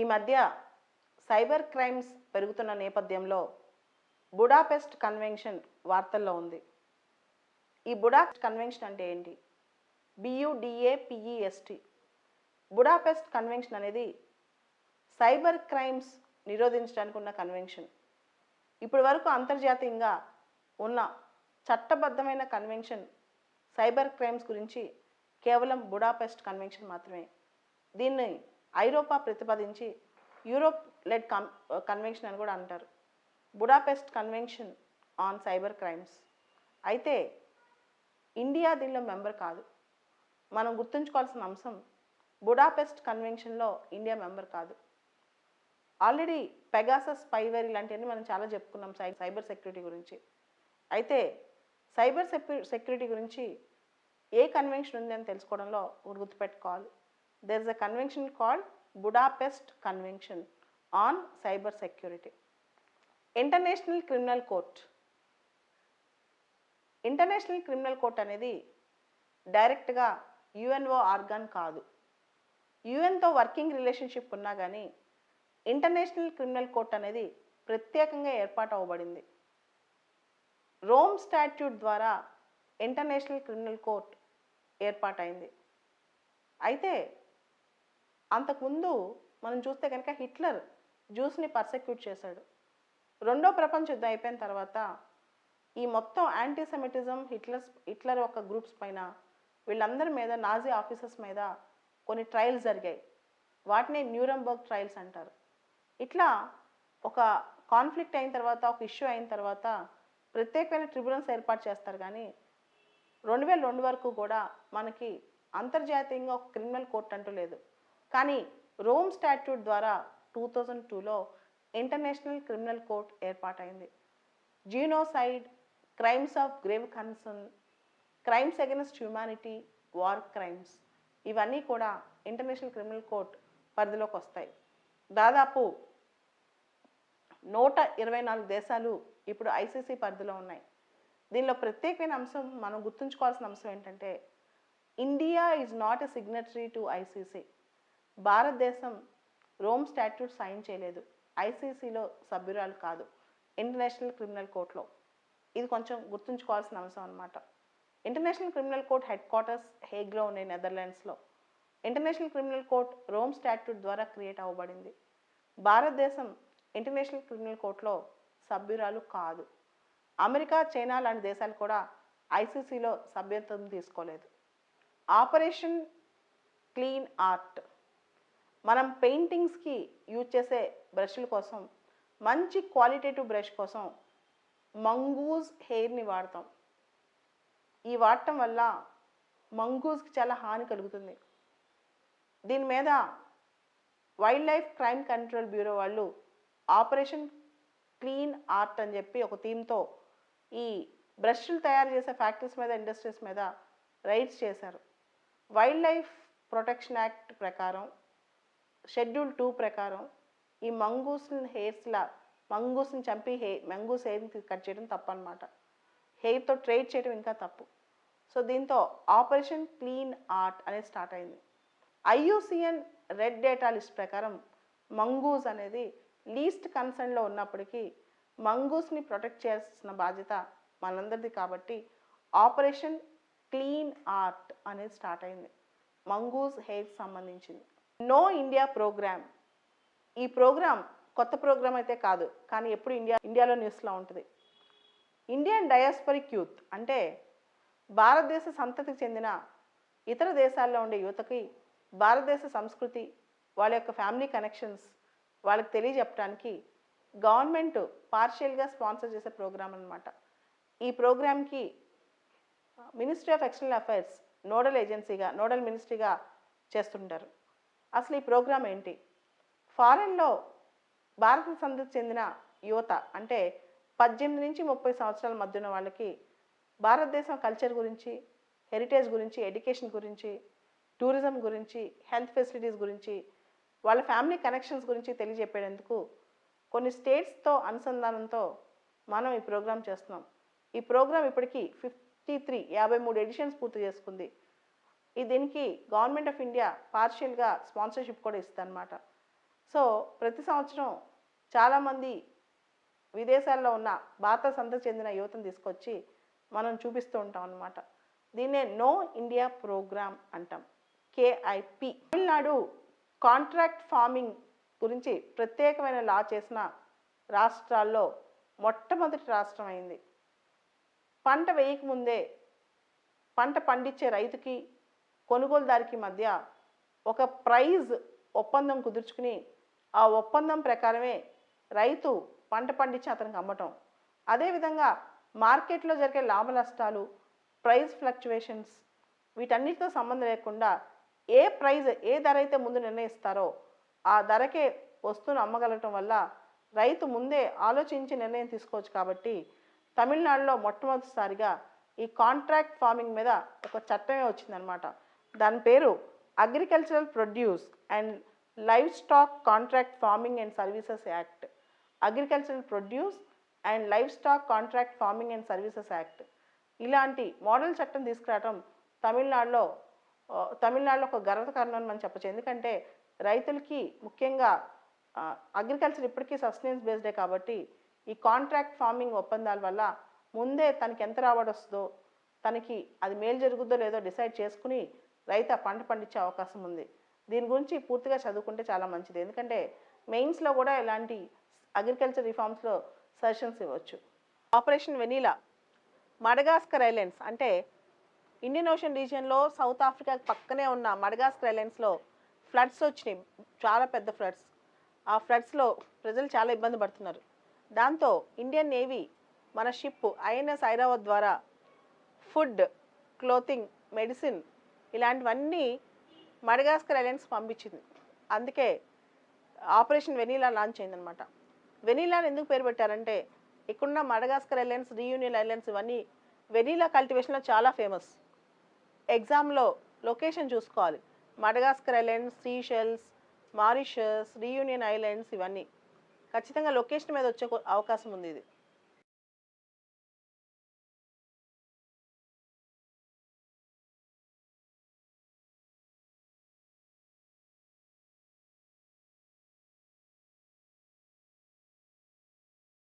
ఈ మధ్య cyber crimes పెరుగుతున్న నేపథ్యంలో బుడాపెస్ట్ కన్వెన్షన్ వార్తల్లో ఉంది. ఈ బుడాపెస్ట్ కన్వెన్షన్ అంటే ఏంటి? బియుడిఏపిఈఎస్టి బుడాపెస్ట్ కన్వెన్షన్ అనేది సైబర్ క్రైమ్స్ నిరోధించడానికి ఉన్న కన్వెన్షన్. ఇప్పటి వరకు అంతర్జాతీయంగా ఉన్న చట్టబద్ధమైన కన్వెన్షన్ సైబర్ క్రైమ్స్ గురించి కేవలం బుడాపెస్ట్ కన్వెన్షన్ మాత్రమే. దీన్ని ఐరోపా ప్రతిపాదించి యూరోప్ లెడ్ కన్వెన్షన్ అని కూడా అంటారు. Budapest convention on cyber crimes. అయితే ఇండియా దీనిలో మెంబర్ కాదు. మనం గుర్తుంచుకోవాల్సిన అంశం బుడాపెస్ట్ కన్వెన్షన్లో ఇండియా మెంబర్ కాదు. ఆల్రెడీ పెగాసస్ స్పైవేర్ ఇలాంటివన్నీ మనం చాలా చెప్పుకున్నాం సై సైబర్ సెక్యూరిటీ గురించి. అయితే సైబర్ సెక్యూ సెక్యూరిటీ గురించి ఏ కన్వెన్షన్ ఉంది అని తెలుసుకోవడంలో గుర్తుపెట్టుకోవాలి. There is a convention called Budapest convention on cyber security international criminal court international criminal court అనేది డైరెక్ట్గా యుఎన్ఓ ఆర్గాన్ కాదు. యుఎన్తో వర్కింగ్ రిలేషన్షిప్ ఉన్నా కానీ ఇంటర్నేషనల్ క్రిమినల్ కోర్ట్ అనేది ప్రత్యేకంగా ఏర్పాటు అవ్వబడింది. రోమ్ స్టాట్యూట్ ద్వారా ఇంటర్నేషనల్ క్రిమినల్ కోర్ట్ ఏర్పాటైంది. అయితే అంతకుముందు మనం చూస్తే కనుక హిట్లర్ జ్యూస్ని పర్సెక్యూట్ చేశాడు. రెండో ప్రపంచ యుద్ధం అయిపోయిన తర్వాత ఈ మొత్తం యాంటీసెమిటిజం హిట్లర్ హిట్లర్ ఒక గ్రూప్స్ పైన వీళ్ళందరి మీద నాజీ ఆఫీసర్స్ మీద కొన్ని ట్రయల్స్ జరిగాయి. వాటిని న్యూరంబర్గ్ ట్రయల్స్ అంటారు. ఇట్లా ఒక కాన్ఫ్లిక్ట్ అయిన తర్వాత ఒక ఇష్యూ అయిన తర్వాత ప్రత్యేకమైన ట్రిబ్యునల్స్ ఏర్పాటు చేస్తారు కానీ రెండు వేల రెండు వరకు కూడా మనకి అంతర్జాతీయంగా ఒక క్రిమినల్ కోర్ట్ అంటూ లేదు. కానీ రోమ్ స్టాట్యూట్ ద్వారా టూ థౌజండ్ టూలో ఇంటర్నేషనల్ క్రిమినల్ కోర్ట్ ఏర్పాటైంది. Genocide crimes of grave concern crimes against humanity war crimes ఇవన్నీ కూడా ఇంటర్నేషనల్ క్రిమినల్ కోర్ట్ పరిధిలోకి వస్తాయి దాదాపు నూట ఇరవై నాలుగు దేశాలు ఇప్పుడు ఐసీసీ పరిధిలో ఉన్నాయి. దీనిలో ప్రత్యేకమైన అంశం మనం గుర్తుంచుకోవాల్సిన అంశం ఏంటంటే India is not a signatory to ICC భారతదేశం రోమ్ స్టాట్యూట్ సైన్ చేయలేదు. ఐసీసీలో సభ్యురాలు కాదు. ఇంటర్నేషనల్ క్రిమినల్ కోర్టులో. ఇది కొంచెం గుర్తుంచుకోవాల్సిన అంశం అనమాట international criminal court headquarters హేగ్లో ఉన్నాయి నెదర్లాండ్స్లో. International criminal court Rome statute ద్వారా క్రియేట్ అవ్వబడింది. భారతదేశం ఇంటర్నేషనల్ క్రిమినల్ కోర్టులో సభ్యురాలు కాదు. అమెరికా చైనా లాంటి దేశాలు కూడా ఐసీసీలో సభ్యత్వం తీసుకోలేదు. ఆపరేషన్ క్లీన్ ఆర్ట్ మనం పెయింటింగ్స్కి యూజ్ చేసే బ్రష్ల కోసం మంచి క్వాలిటేటివ్ బ్రష్ కోసం మంగూజ్ హెయిర్ని వాడతాం. ఈ వాడటం వల్ల మంగూజ్కి చాలా హాని కలుగుతుంది. దీని మీద wildlife crime control bureau వాళ్ళు ఆపరేషన్ క్లీన్ ఆర్ట్ అని చెప్పి ఒక థీమ్తో ఈ బ్రష్లు తయారు చేసే ఫ్యాక్టరీస్ మీద ఇండస్ట్రీస్ మీద రైడ్స్ చేశారు. వైల్డ్ లైఫ్ ప్రొటెక్షన్ యాక్ట్ ప్రకారం షెడ్యూల్ టూ ప్రకారం ఈ మంగూస్ని హెయిర్స్లా మంగూస్ని చంపి హెయిర్ మంగూస్ హెయిర్ని కట్ చేయడం తప్పు అనమాట హెయిర్తో ట్రేడ్ చేయడం ఇంకా తప్పు. సో దీంతో ఆపరేషన్ క్లీన్ ఆర్ట్ అనేది స్టార్ట్ అయింది. ఐయుసిఎన్ రెడ్ డేటా లిస్ట్ ప్రకారం మంగూస్ అనేది లీస్ట్ కన్సర్న్లో ఉన్నప్పటికీ మంగూస్ని ప్రొటెక్ట్ చేయాల్సిన బాధ్యత మనందరిది కాబట్టి ఆపరేషన్ క్లీన్ ఆర్ట్ అనేది స్టార్ట్ అయింది. మంగూస్ హెయిర్కి సంబంధించింది. No India program. ఈ ప్రోగ్రామ్ కొత్త ప్రోగ్రామ్ అయితే కాదు కానీ ఎప్పుడు ఇండియా ఇండియాలో న్యూస్లో ఉంటుంది. ఇండియన్ డయాస్పరిక్ యూత్ అంటే భారతదేశ సంతతికి చెందిన ఇతర దేశాల్లో ఉండే యువతకి భారతదేశ సంస్కృతి వాళ్ళ యొక్క ఫ్యామిలీ కనెక్షన్స్ వాళ్ళకి తెలియజెప్పడానికి గవర్నమెంట్ పార్షియల్గా స్పాన్సర్ చేసే ప్రోగ్రామ్ అనమాట ఈ ప్రోగ్రామ్కి ministry of external affairs nodal ఏజెన్సీగా nodal మినిస్ట్రీగా చేస్తుంటారు. అసలు ఈ ప్రోగ్రాం ఏంటి? ఫారెన్లో భారత సంతతి చెందిన యువత అంటే పద్దెనిమిది నుంచి ముప్పై సంవత్సరాల మధ్య ఉన్న వాళ్ళకి భారతదేశం కల్చర్ గురించి హెరిటేజ్ గురించి ఎడ్యుకేషన్ గురించి టూరిజం గురించి హెల్త్ ఫెసిలిటీస్ గురించి వాళ్ళ ఫ్యామిలీ కనెక్షన్స్ గురించి తెలియజెప్పేందుకు కొన్ని స్టేట్స్తో అనుసంధానంతో మనం ఈ ప్రోగ్రామ్ చేస్తున్నాం. ఈ ప్రోగ్రాం ఇప్పటికీ ఫిఫ్టీ త్రీ యాభై మూడు ఎడిషన్స్ పూర్తి చేసుకుంది. ఈ దీనికి గవర్నమెంట్ ఆఫ్ ఇండియా పార్షియల్గా స్పాన్సర్షిప్ కూడా ఇస్తుందన్నమాట. సో ప్రతి సంవత్సరం చాలామంది విదేశాల్లో ఉన్న భారత సంత చెందిన యువతను తీసుకొచ్చి మనం చూపిస్తూ ఉంటాం అన్నమాట. దీన్నే నో ఇండియా ప్రోగ్రామ్ అంటాం. కేఐపి తమిళనాడు కాంట్రాక్ట్ ఫార్మింగ్ గురించి ప్రత్యేకమైన లా చేసిన రాష్ట్రాల్లో మొట్టమొదటి రాష్ట్రం అయింది. పంట వేయకముందే పంట పండించే రైతుకి కొనుగోలుదారికి మధ్య ఒక ప్రైజ్ ఒప్పందం కుదుర్చుకుని ఆ ఒప్పందం ప్రకారమే రైతు పంట పండించి అతనికి అమ్మటం. అదేవిధంగా మార్కెట్లో జరిగే లాభ నష్టాలు ప్రైస్ ఫ్లక్చువేషన్స్ వీటన్నిటితో సంబంధం లేకుండా ఏ ప్రైజ్ ఏ ధర అయితే ముందు నిర్ణయిస్తారో ఆ ధరకే వస్తువును అమ్మగలగటం వల్ల రైతు ముందే ఆలోచించి నిర్ణయం తీసుకోవచ్చు కాబట్టి తమిళనాడులో మొట్టమొదటిసారిగా ఈ కాంట్రాక్ట్ ఫార్మింగ్ మీద ఒక చట్టమే వచ్చిందనమాట దాని పేరు agricultural produce and livestock contract farming and services act agricultural produce and livestock contract farming and services act ఇలాంటి మోడల్ చట్టం తీసుకురావడం తమిళనాడులో తమిళనాడులో ఒక గర్వకారణం అని మనం చెప్పచ్చు. ఎందుకంటే రైతులకి ముఖ్యంగా అగ్రికల్చర్ ఇప్పటికీ సస్టైన్స్ బేస్డే కాబట్టి ఈ కాంట్రాక్ట్ ఫార్మింగ్ ఒప్పందాల వల్ల ముందే తనకి ఎంత రాబడి వస్తుందో తనకి అది మేలు జరుగుద్దో లేదో డిసైడ్ చేసుకుని రైతు ఆ పంట పండించే అవకాశం ఉంది. దీని గురించి పూర్తిగా చదువుకుంటే చాలా మంచిది. ఎందుకంటే మెయిన్స్లో కూడా ఇలాంటి అగ్రికల్చర్ రిఫార్మ్స్లో సజెషన్స్ ఇవ్వచ్చు. ఆపరేషన్ వెనీలా మడగాస్కర్ ఐలాండ్స్ అంటే ఇండియన్ ఓషన్ రీజియన్లో సౌత్ ఆఫ్రికా పక్కనే ఉన్న మడగాస్కర్ ఐలాండ్స్లో ఫ్లడ్స్ వచ్చినాయి. చాలా పెద్ద ఫ్లడ్స్. ఆ ఫ్లడ్స్లో ప్రజలు చాలా ఇబ్బంది పడుతున్నారు. దాంతో ఇండియన్ నేవీ మన షిప్ ఐఎన్ఎస్ ఐరావత్ ద్వారా ఫుడ్ క్లోతింగ్ మెడిసిన్ ఇలాంటివన్నీ మడగాస్కర్ అలయన్స్ పంపించింది. అందుకే ఆపరేషన్ వెనీలా లాంచ్ అయిందనమాట వెనీలాని ఎందుకు పేరు పెట్టారంటే ఇక్కడున్న మడగాస్కర్ అలయన్స్ రీయూనియన్ అలయన్స్ ఇవన్నీ వెనీలా కల్టివేషన్లో చాలా ఫేమస్. ఎగ్జామ్లో లొకేషన్ చూసుకోవాలి. Madagascar islands Seychelles Mauritius Reunion islands ఇవన్నీ. ఖచ్చితంగా లొకేషన్ మీద వచ్చే అవకాశం ఉంది ఇది.